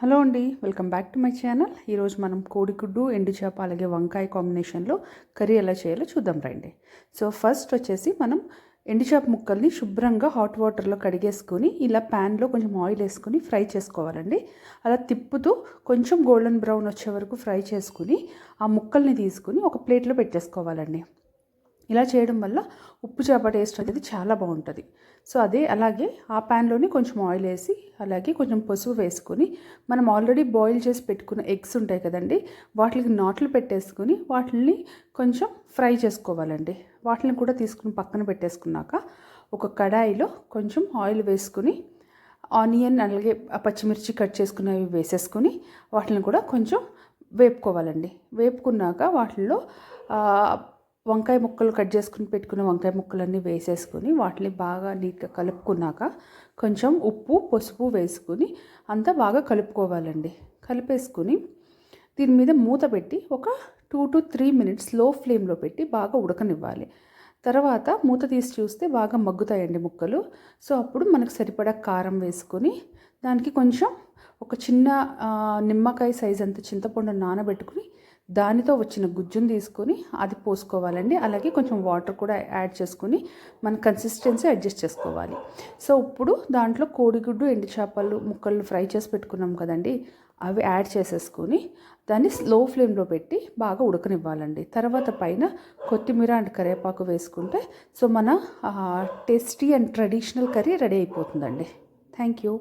Hello అండి welcome back to my channel. ఈరోజు మనం కోడిగుడ్డు ఎండు చేప అలాగే వంకాయ కాంబినేషన్లో కర్రీ ఎలా చేయాలో చూద్దాం రండి. సో ఫస్ట్ వచ్చేసి మనం ఎండు చేప ముక్కల్ని శుభ్రంగా హాట్ వాటర్లో కడిగేసుకొని ఇలా ప్యాన్లో కొంచెం ఆయిల్ వేసుకొని ఫ్రై చేసుకోవాలండి. అలా తిప్పుతూ కొంచెం గోల్డెన్ బ్రౌన్ వచ్చే వరకు ఫ్రై చేసుకుని ఆ ముక్కల్ని తీసుకుని ఒక ప్లేట్లో పెట్టేసుకోవాలండి. ఇలా చేయడం వల్ల ఉప్పు చేప టేస్ట్ అనేది చాలా బాగుంటుంది. సో అదే అలాగే ఆ ప్యాన్లోనే కొంచెం ఆయిల్ వేసి అలాగే కొంచెం పసుపు వేసుకొని మనం ఆల్రెడీ బాయిల్ చేసి పెట్టుకున్న ఎగ్స్ ఉంటాయి కదండి వాటికి నాట్లు పెట్టేసుకుని వాటిని కొంచెం ఫ్రై చేసుకోవాలండి. వాటిని కూడా తీసుకుని పక్కన పెట్టేసుకున్నాక ఒక కడాయిలో కొంచెం ఆయిల్ వేసుకుని ఆనియన్ అలాగే పచ్చిమిర్చి కట్ చేసుకున్నవి వేసేసుకుని వాటిని కూడా కొంచెం వేపుకోవాలండి. వేపుకున్నాక వాటిల్లో వంకాయ ముక్కలు కట్ చేసుకుని పెట్టుకున్న వంకాయ ముక్కలన్నీ వేసేసుకొని వాటిని బాగా నీట్గా కలుపుకున్నాక కొంచెం ఉప్పు పసుపు వేసుకుని అంతా బాగా కలుపుకోవాలండి. కలిపేసుకుని దీని మీద మూత పెట్టి ఒక టూ టు త్రీ మినిట్స్లో ఫ్లేమ్లో పెట్టి బాగా ఉడకనివ్వాలి. తర్వాత మూత తీసి చూస్తే బాగా మగ్గుతాయండి ముక్కలు. సో అప్పుడు మనకు సరిపడా కారం వేసుకొని దానికి కొంచెం ఒక చిన్న నిమ్మకాయ సైజ్ అంత చింతపండు నానబెట్టుకుని దానితో వచ్చిన గుజ్జును తీసుకొని అది పోసుకోవాలండి. అలాగే కొంచెం వాటర్ కూడా యాడ్ చేసుకొని మన కన్సిస్టెన్సీ అడ్జస్ట్ చేసుకోవాలి. సో ఇప్పుడు దాంట్లో కోడిగుడ్డు ఎండు చేపలు ముక్కలు ఫ్రై చేసి పెట్టుకున్నాం కదండి. అవి యాడ్ చేసేసుకొని దాన్ని స్లో ఫ్లేమ్లో పెట్టి బాగా ఉడకనివ్వాలండి. తర్వాత పైన కొత్తిమీర అండ్ కరివేపాకు వేసుకుంటే సో మన tasty and traditional curry ready అయిపోతుందండి. Thank you.